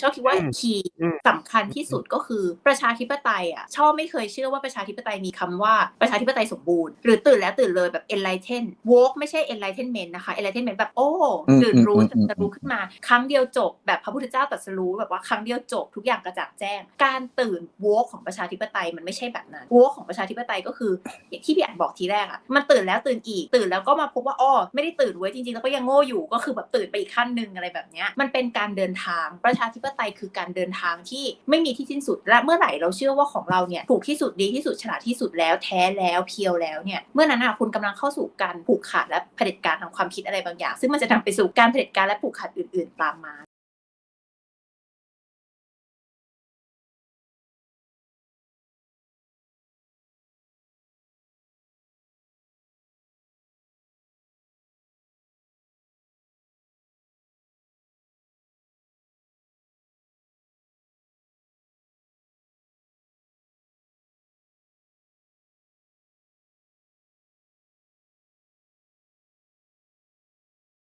ชอบคิดว่าอืมคีย์อืมสำคัญที่สุดก็คือประชาธิปไตยอะชอบไม่เคยเชื่อว่าประชาธิปไตยมีคำว่าประชาธิปไตยสมบูรณ์ หรือตื่นแล้วตื่นเลยแบบ enlighten woke ไม่ใช่ enlightenment นะคะ enlightenment แบบโอ้อืมตื่นรู้อืมตรัสรู้ขึ้นมา ครั้งเดียวจบ แบบพระพุทธเจ้าตรัสรู้แบบว่าครั้งเดียวจบทุกอย่างกระจ่างแจ้ง การตื่น woke ของประชาธิปไตยมันไม่ใช่แบบนั้น woke ของประชาธิปไตยก็คืออย่างที่พี่อ่านบอกทีแรกอะมันตื่นแล้วตื่นอีกตื่นแล้วก็มาพบว่าอ้อไม่ได้ตื่นเว้ยจริงๆแล้วก็ยังโง่อยู่ก็คือแบบตื่นไปอีกขั้นหนึ่งอะไรแบบเนี้ยมันเป็นการเดินทางประชาธิปไตยคือการเดินทางที่ไม่มีที่สิ้นสุด และเมื่อไหร่เราเชื่อว่าของเราเนี่ยถูกที่สุดดีที่สุดฉลาดที่สุดแล้วแท้แล้วเพียวแล้วเนี่ยเมื่อนั้นอะคุณกำลังเข้าสู่การผูกขาดและเผด็จการทางความคิดอะไรบางอย่าง ซึ่งมันจะนำไปสู่การเผด็จการและผูกขาดอื่น ๆ ตามมา